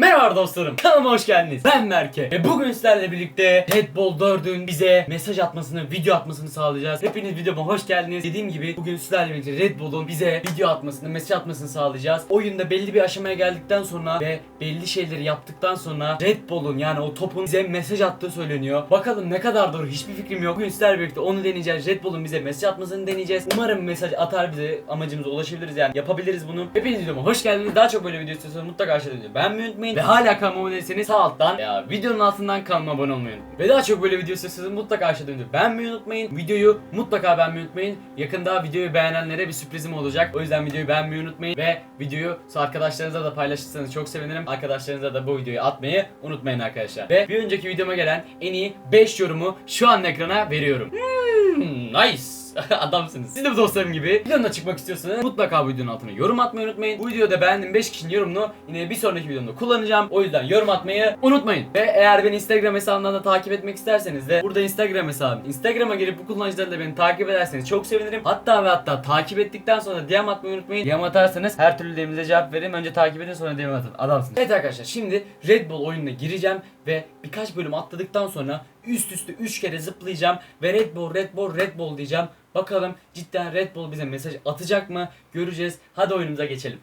Merhaba dostlarım, kanalıma hoş geldiniz. Ben Berke ve bugün sizlerle birlikte Bull 4'ün bize mesaj atmasını, video atmasını sağlayacağız. Hepiniz videoma hoş geldiniz. Dediğim gibi bugün sizlerle birlikte Red Bull'un bize video atmasını, mesaj atmasını sağlayacağız. Oyunda belli bir aşamaya geldikten sonra ve belli şeyleri yaptıktan sonra Red Bull'un yani o topun bize mesaj attığı söyleniyor. Bakalım ne kadar doğru hiçbir fikrim yok. Bugün sizlerle birlikte onu deneyeceğiz. Red Bull'un bize mesaj atmasını deneyeceğiz. Umarım mesaj atar bize amacımıza ulaşabiliriz yani yapabiliriz bunu. Hepiniz videoma hoş geldiniz. Daha çok böyle video istiyorsanız mutlaka aşağıda videoyu beğenmeyi unutmayın. Ve hala kanalıma abone değilseniz sağ alttan veya videonun altından kanalıma abone olmayı unutmayın. Ve daha çok böyle video istiyorsanız mutlaka aşağıda videoyu beğenmeyi unutmayın. Videoyu mutlaka beğenmeyi unutmayın. Yakında videoyu beğenenlere bir sürprizim olacak. O yüzden videoyu beğenmeyi unutmayın. Ve videoyu arkadaşlarınızla da paylaşırsanız çok sevinirim. Arkadaşlarınıza da bu videoyu atmayı unutmayın arkadaşlar. Ve bir önceki videoma gelen en iyi 5 yorumu şu an ekrana veriyorum. Hmm, nice. Adamsınız. Siz de dostlarım gibi videomda çıkmak istiyorsanız mutlaka bu videonun altına yorum atmayı unutmayın. Bu videoda beğendiğim 5 kişinin yorumunu yine bir sonraki videomda kullanacağım. O yüzden yorum atmayı unutmayın. Ve eğer beni Instagram hesabımdan da takip etmek isterseniz de burada Instagram hesabım. Instagram'a girip bu kullanıcılarla beni takip ederseniz çok sevinirim. Hatta ve hatta takip ettikten sonra DM atmayı unutmayın. DM atarsanız her türlü DM'inize cevap veririm. Önce takip edin sonra DM atın. Adamsınız. Evet arkadaşlar şimdi Red Bull oyununa gireceğim ve birkaç bölüm atladıktan sonra üst üste 3 kere zıplayacağım ve Red Bull, Red Bull, Red Bull diyeceğim. Bakalım cidden Red Bull bize mesaj atacak mı? Göreceğiz. Hadi oyunumuza geçelim.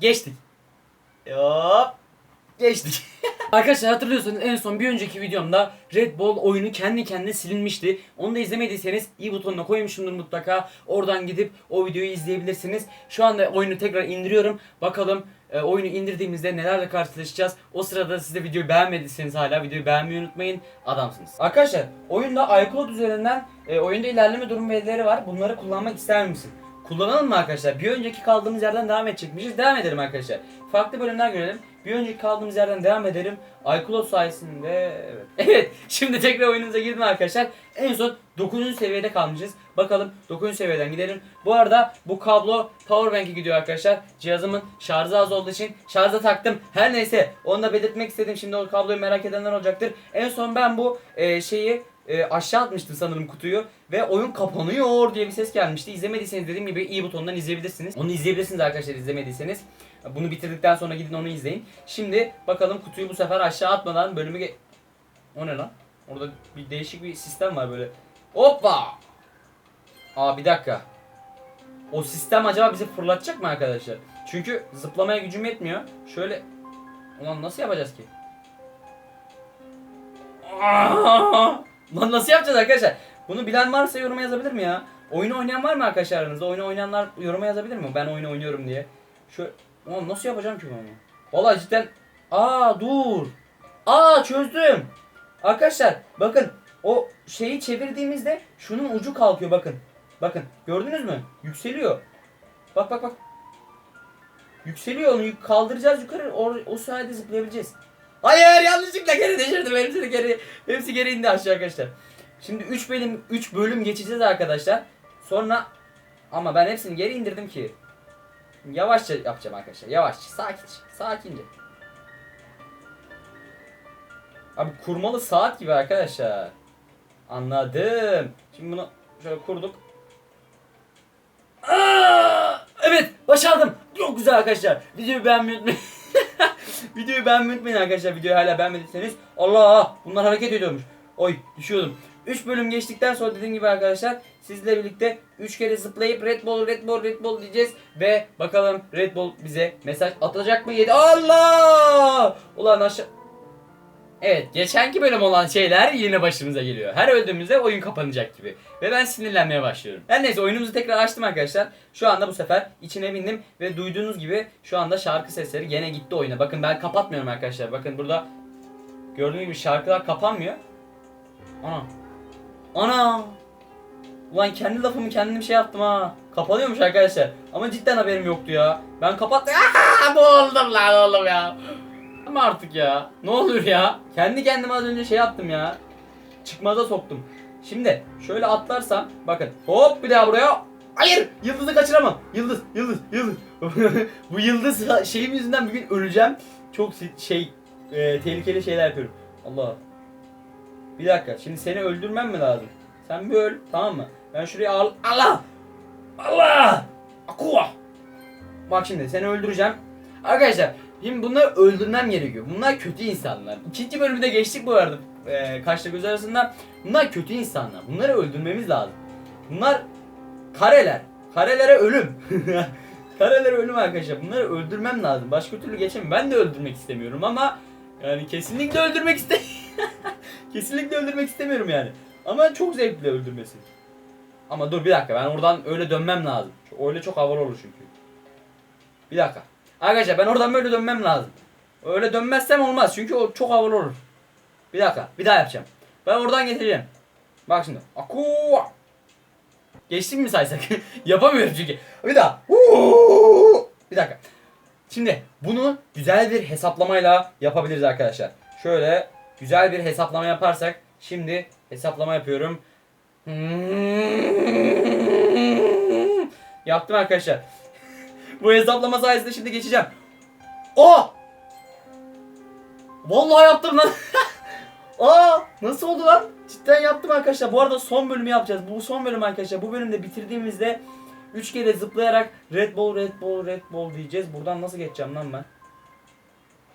Geçtik. Hop. Geçtik. Arkadaşlar hatırlıyorsanız en son bir önceki videomda Red Bull oyunu kendi kendine silinmişti. Onu da izlemediyseniz i butonuna koymuşumdur mutlaka. Oradan gidip o videoyu izleyebilirsiniz. Şu anda oyunu tekrar indiriyorum. Bakalım e, oyunu indirdiğimizde nelerle karşılaşacağız. O sırada siz de videoyu beğenmediyseniz hala videoyu beğenmeyi unutmayın. Adamsınız. Arkadaşlar oyunda iCloud üzerinden e, oyunda ilerleme durum verileri var. Bunları kullanmak ister misin? Kullanalım mı arkadaşlar? Bir önceki kaldığımız yerden devam edecekmişiz. Devam edelim arkadaşlar. Farklı bölümler görelim. Bir önceki kaldığımız yerden devam edelim. iCloud sayesinde evet. Evet. Şimdi tekrar oyunumuza girdim arkadaşlar. En son 9. seviyede kalmışız. Bakalım 9. seviyeden gidelim. Bu arada bu kablo powerbank'e gidiyor arkadaşlar. Cihazımın şarjı az olduğu için şarja taktım. Her neyse onu da belirtmek istedim. Şimdi o kabloyu merak edenler olacaktır. En son ben bu e, şeyi e, aşağı atmıştım sanırım kutuyu ve oyun kapanıyor diye bir ses gelmişti. İzlemediyseniz dediğim gibi i butonundan izleyebilirsiniz. Onu izleyebilirsiniz arkadaşlar izlemediyseniz. Bunu bitirdikten sonra gidin onu izleyin. Şimdi bakalım kutuyu bu sefer aşağı atmadan bölümü O ne lan? Orada bir değişik bir sistem var böyle. Hoppa! Aa bir dakika. O sistem acaba bizi fırlatacak mı arkadaşlar? Çünkü zıplamaya gücüm yetmiyor. Şöyle Ulan nasıl yapacağız ki? Aa! Lan nasıl yapacağız arkadaşlar? Bunu bilen varsa yoruma yazabilir mi ya? Oyunu oynayan var mı arkadaşlar aranızda? Oyunu oynayanlar yoruma yazabilir mi? Ben oyunu oynuyorum diye. Şu Ulan nasıl yapacağım ki bunu? Vallahi cidden Aa dur. Aa çözdüm. Arkadaşlar bakın o şeyi çevirdiğimizde şunun ucu kalkıyor bakın. Bakın gördünüz mü? Yükseliyor. Bak bak bak. Yükseliyor onu kaldıracağız yukarı o, o sayede zıplayabileceğiz. Hayır yanlışlıkla geri düşürdüm hepsini geri hepsi geri indi aşağı arkadaşlar. Şimdi 3 bölüm 3 bölüm geçeceğiz arkadaşlar. Sonra ama ben hepsini geri indirdim ki. Yavaşça yapacağım arkadaşlar. Yavaşça, sakince, sakince. Abi kurmalı saat gibi arkadaşlar. Anladım. Şimdi bunu şöyle kurduk. Aa, evet başardım. Çok güzel arkadaşlar. Videoyu beğenmeyi unutmayın. Videoyu beğenmeyi arkadaşlar. Videoyu hala beğenmediyseniz. Allah bunlar hareket ediyormuş. Oy düşüyordum. 3 bölüm geçtikten sonra dediğim gibi arkadaşlar sizle birlikte 3 kere zıplayıp Red Bull Red Bull Red Bull diyeceğiz ve bakalım Red Bull bize mesaj atacak mı? Yedi. Allah! Ulan aşağı Evet, geçenki bölüm olan şeyler yine başımıza geliyor. Her öldüğümüzde oyun kapanacak gibi. Ve ben sinirlenmeye başlıyorum. Her neyse oyunumuzu tekrar açtım arkadaşlar. Şu anda bu sefer içine bindim ve duyduğunuz gibi şu anda şarkı sesleri gene gitti oyuna. Bakın ben kapatmıyorum arkadaşlar. Bakın burada gördüğünüz gibi şarkılar kapanmıyor. Ana. Ana. Ulan kendi lafımı kendim şey yaptım ha. Kapanıyormuş arkadaşlar. Ama cidden haberim yoktu ya. Ben kapattım. Aa, boğuldum lan oğlum ya. Ama artık ya. Ne olur ya. Kendi kendime az önce şey yaptım ya. Çıkmaza soktum. Şimdi şöyle atlarsam bakın hop bir daha buraya. Hayır yıldızı kaçıramam. Yıldız yıldız yıldız. Bu yıldız şeyim yüzünden bugün öleceğim. Çok şey e, tehlikeli şeyler yapıyorum. Allah. Bir dakika şimdi seni öldürmem mi lazım? Sen bir öl tamam mı? Ben şuraya al. Allah. Allah. Akua. Bak şimdi seni öldüreceğim. Arkadaşlar Şimdi bunları öldürmem gerekiyor. Bunlar kötü insanlar. İkinci bölümde geçtik bu arada. Ee, kaçta göz arasında. Bunlar kötü insanlar. Bunları öldürmemiz lazım. Bunlar kareler. Karelere ölüm. Karelere ölüm arkadaşlar. Bunları öldürmem lazım. Başka türlü geçemem. Ben de öldürmek istemiyorum ama yani kesinlikle öldürmek iste kesinlikle öldürmek istemiyorum yani. Ama çok zevkli öldürmesi. Ama dur bir dakika ben oradan öyle dönmem lazım. Öyle çok havalı olur çünkü. Bir dakika. Arkadaşlar ben oradan böyle dönmem lazım. Öyle dönmezsem olmaz çünkü o çok havalı olur. Bir dakika bir daha yapacağım. Ben oradan getireceğim. Bak şimdi. Aku. Geçtim mi saysak? Yapamıyorum çünkü. Bir daha. Huu! Bir dakika. Şimdi bunu güzel bir hesaplamayla yapabiliriz arkadaşlar. Şöyle güzel bir hesaplama yaparsak şimdi hesaplama yapıyorum. Yaptım arkadaşlar. Bu hesaplama sayesinde şimdi geçeceğim. Oh! Vallahi yaptım lan. Aa nasıl oldu lan? Cidden yaptım arkadaşlar. Bu arada son bölümü yapacağız. Bu son bölüm arkadaşlar. Bu bölümde bitirdiğimizde 3 kere zıplayarak Red Bull, Red Bull, Red Bull diyeceğiz. Buradan nasıl geçeceğim lan ben?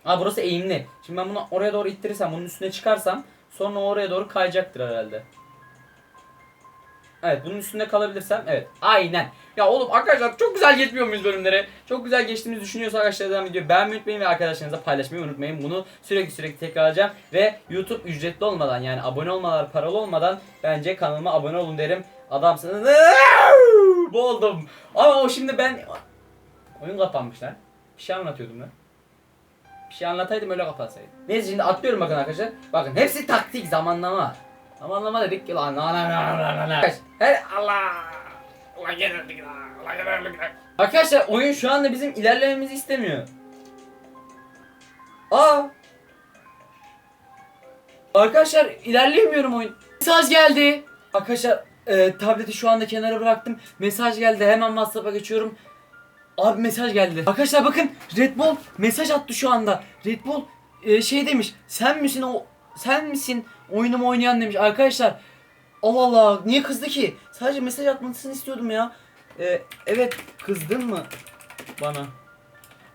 Aa burası eğimli. Şimdi ben bunu oraya doğru ittirirsem, bunun üstüne çıkarsam sonra oraya doğru kayacaktır herhalde. Evet bunun üstünde kalabilirsem evet aynen. Ya oğlum arkadaşlar çok güzel geçmiyor muyuz bölümleri? Çok güzel geçtiğimizi düşünüyorsak arkadaşlar videoyu beğenmeyi unutmayın ve arkadaşlarınızla paylaşmayı unutmayın. Bunu sürekli sürekli tekrarlayacağım ve YouTube ücretli olmadan yani abone olmalar paralı olmadan bence kanalıma abone olun derim. Adamsınız. Boğuldum. Ama o şimdi ben oyun kapanmış lan. Bir şey anlatıyordum lan. Bir şey anlataydım öyle kapatsaydım. Neyse şimdi atlıyorum bakın arkadaşlar. Bakın hepsi taktik zamanlama. Zamanlama dedik ki lan. lan, lan, lan, lan, lan. Her Allah. Allah gelirdik lan. Allah gelirdik lan. Arkadaşlar oyun şu anda bizim ilerlememizi istemiyor. Aa. Arkadaşlar ilerleyemiyorum oyun. Mesaj geldi. Arkadaşlar e, tableti şu anda kenara bıraktım. Mesaj geldi. Hemen WhatsApp'a geçiyorum. Abi mesaj geldi. Arkadaşlar bakın Red Bull mesaj attı şu anda. Red Bull e, şey demiş. Sen misin o sen misin oyunumu oynayan demiş. Arkadaşlar Allah Allah niye kızdı ki? Sadece mesaj atmasını istiyordum ya. E, evet kızdın mı bana?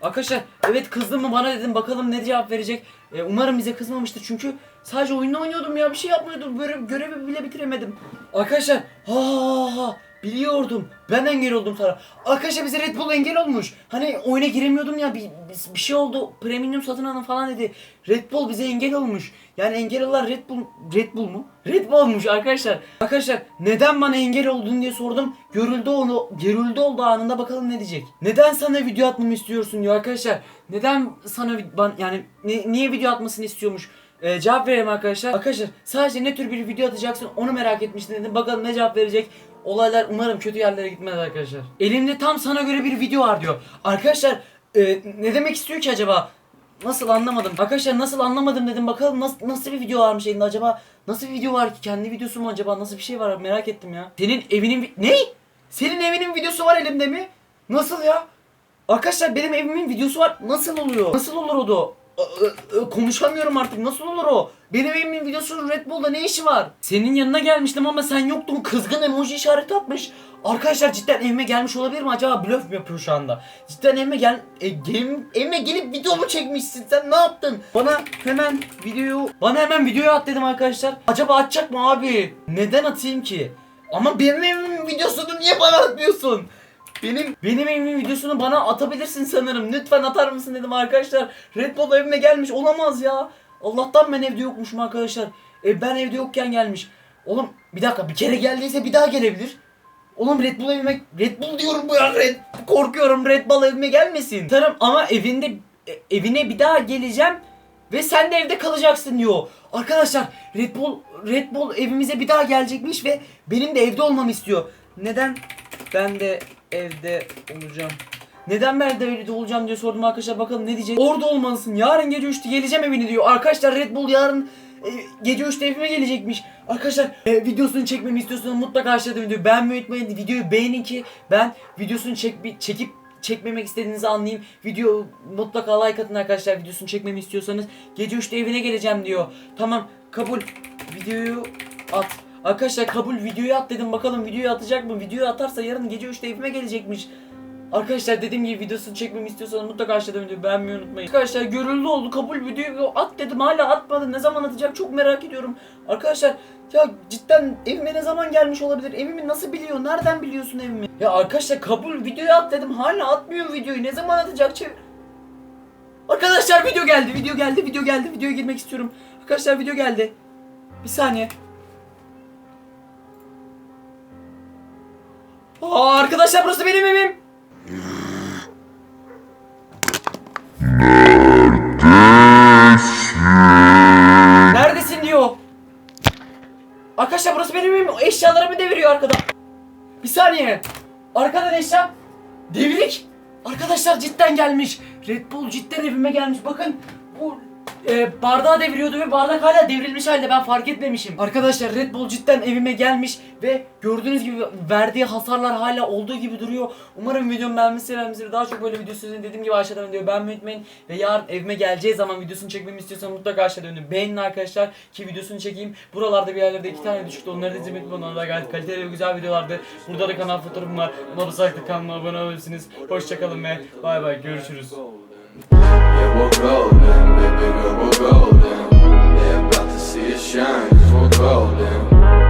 Arkadaşlar evet kızdın mı bana dedim bakalım ne cevap verecek. E, umarım bize kızmamıştır çünkü sadece oyunu oynuyordum ya bir şey yapmıyordum. Böyle görevi bile bitiremedim. Arkadaşlar ha ha ha biliyordum. Ben engel oldum sana. Arkadaşlar bize Red Bull engel olmuş. Hani oyuna giremiyordum ya bir, bir, şey oldu. Premium satın alın falan dedi. Red Bull bize engel olmuş. Yani engel olan Red Bull Red Bull mu? Red Bull olmuş arkadaşlar. Arkadaşlar neden bana engel oldun diye sordum. Görüldü onu görüldü oldu anında bakalım ne diyecek. Neden sana video atmamı istiyorsun diyor arkadaşlar. Neden sana ben yani ni- niye video atmasını istiyormuş? Ee, cevap vereyim arkadaşlar. Arkadaşlar sadece ne tür bir video atacaksın onu merak etmiştim dedim. Bakalım ne cevap verecek. Olaylar umarım kötü yerlere gitmez arkadaşlar. Elimde tam sana göre bir video var diyor. Arkadaşlar e, ne demek istiyor ki acaba? Nasıl anlamadım. Arkadaşlar nasıl anlamadım dedim. Bakalım nasıl, nasıl bir video varmış elinde acaba? Nasıl bir video var ki? Kendi videosu mu acaba? Nasıl bir şey var? Merak ettim ya. Senin evinin... vi- Ne? Senin evinin videosu var elimde mi? Nasıl ya? Arkadaşlar benim evimin videosu var. Nasıl oluyor? Nasıl olur o da? Konuşamıyorum artık. Nasıl olur o? Benim evimin videosunun Red Bull'da ne işi var? Senin yanına gelmiştim ama sen yoktun. Kızgın emoji işareti atmış. Arkadaşlar cidden evime gelmiş olabilir mi? Acaba blöf mü yapıyor şu anda? Cidden evime gel... E, gel- evime gelip video mu çekmişsin? Sen ne yaptın? Bana hemen videoyu... Bana hemen videoyu at dedim arkadaşlar. Acaba atacak mı abi? Neden atayım ki? Ama benim evimin videosunu niye bana atmıyorsun? Benim benim evimin videosunu bana atabilirsin sanırım. Lütfen atar mısın dedim arkadaşlar. Red Bull evime gelmiş olamaz ya. Allah'tan ben evde yokmuşum arkadaşlar. E ben evde yokken gelmiş. Oğlum bir dakika bir kere geldiyse bir daha gelebilir. Oğlum Red Bull evime Red Bull diyorum bu ya Red korkuyorum Red Bull evime gelmesin. Tarım ama evinde e, evine bir daha geleceğim ve sen de evde kalacaksın diyor. Arkadaşlar Red Bull Red Bull evimize bir daha gelecekmiş ve benim de evde olmamı istiyor. Neden ben de evde olacağım? Neden ben de evde olacağım diye sordum arkadaşlar bakalım ne diyecek. Orada olmalısın. Yarın gece 3'te geleceğim evine diyor. Arkadaşlar Red Bull yarın e, gece 3'te evime gelecekmiş. Arkadaşlar e, videosunu çekmemi istiyorsanız mutlaka aşağıda videoyu beğenmeyi unutmayın. Videoyu beğenin ki ben videosunu çek, çekip çekmemek istediğinizi anlayayım. Video mutlaka like atın arkadaşlar videosunu çekmemi istiyorsanız. Gece 3'te evine geleceğim diyor. Tamam kabul. Videoyu at. Arkadaşlar kabul videoyu at dedim bakalım videoyu atacak mı? Videoyu atarsa yarın gece 3'te evime gelecekmiş. Arkadaşlar dediğim gibi videosunu çekmemi istiyorsanız mutlaka aşağıdan videoyu beğenmeyi unutmayın. Arkadaşlar görüldü oldu kabul videoyu at dedim hala atmadı. Ne zaman atacak çok merak ediyorum. Arkadaşlar ya cidden evime ne zaman gelmiş olabilir? Evimi nasıl biliyor? Nereden biliyorsun evimi? Ya arkadaşlar kabul videoyu at dedim hala atmıyor videoyu. Ne zaman atacak? Çevir... Arkadaşlar video geldi, video geldi, video geldi. Videoya girmek istiyorum. Arkadaşlar video geldi. Bir saniye. Aa, arkadaşlar burası benim evim. Neredesin diyor. Arkadaşlar burası benim evim. Eşyalarımı deviriyor arkada. Bir saniye. Arkadan eşya. Devrik. Arkadaşlar cidden gelmiş. Red Bull cidden evime gelmiş. Bakın bu e, bardağı deviriyordu ve bardak hala devrilmiş halde ben fark etmemişim. Arkadaşlar Red Bull cidden evime gelmiş ve gördüğünüz gibi verdiği hasarlar hala olduğu gibi duruyor. Umarım videomu beğenmişsiniz. beğenmişsiniz. Daha çok böyle video sizin dediğim gibi aşağıdan videoyu beğenmeyi unutmayın. Ve yarın evime geleceği zaman videosunu çekmemi istiyorsanız mutlaka aşağıdan videoyu beğenin arkadaşlar ki videosunu çekeyim. Buralarda bir yerlerde iki tane düşüktü. Onları da unutmayın. Onlar da gayet kaliteli ve güzel videolardı. Burada da kanal fotoğrafım var. Buna basaklı kanalıma abone olabilirsiniz. Hoşçakalın ve bay bay görüşürüz. Yeah, we're golden. shine, just won't.